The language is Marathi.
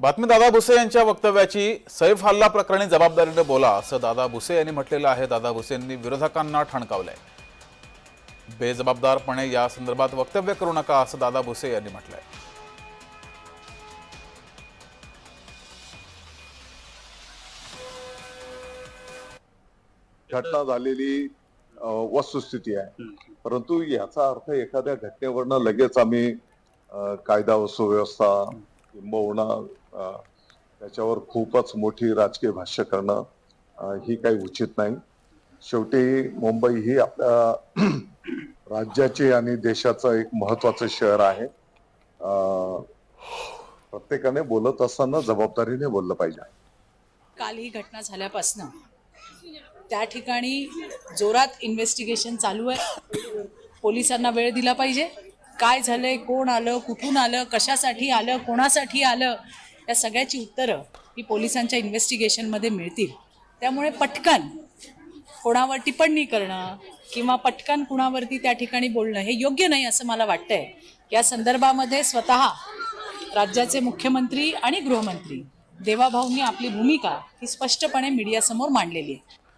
बातमी दादा भुसे यांच्या वक्तव्याची सैफ हल्ला प्रकरणी जबाबदारीने बोला असं दादा भुसे यांनी म्हटलेलं आहे. दादा भुसे यांनी विरोधकांना ठणकावलंय. बेजबाबदारपणे या संदर्भात वक्तव्य करू नका असं दादा भुसे यांनी म्हटलंय. घटना झालेली वस्तुस्थिती आहे. परंतु याचा अर्थ एखाद्या घटनेवरनं लगेच आम्ही कायदा व सुव्यवस्था किंबहुना त्याच्यावर खूपच मोठी राजकीय भाष्य करणं ही काही उचित नाही. शेवटी मुंबई ही आपल्या राज्याचे आणि देशाचं एक महत्वाचं शहर आहे. प्रत्येकाने बोलत असताना जबाबदारीने बोललं पाहिजे. काल ही घटना झाल्यापासनं त्या ठिकाणी जोरात इन्व्हेस्टिगेशन चालू आहे. पोलिसांना वेळ दिला पाहिजे. काय झालंय कोण आलं कुठून आलं कशासाठी आलं कोणासाठी आलं या सगळ्याची उत्तरं ही पोलिसांच्या इन्व्हेस्टिगेशनमध्ये मिळतील. त्यामुळे पटकन कोणावर टिप्पणी करणं किंवा पटकन कुणावरती त्या ठिकाणी बोलणं हे योग्य नाही असं मला वाटतंय. या संदर्भामध्ये स्वतः राज्याचे मुख्यमंत्री आणि गृहमंत्री देवाभाऊंनी आपली भूमिका ही स्पष्टपणे मीडियासमोर मांडलेली आहे.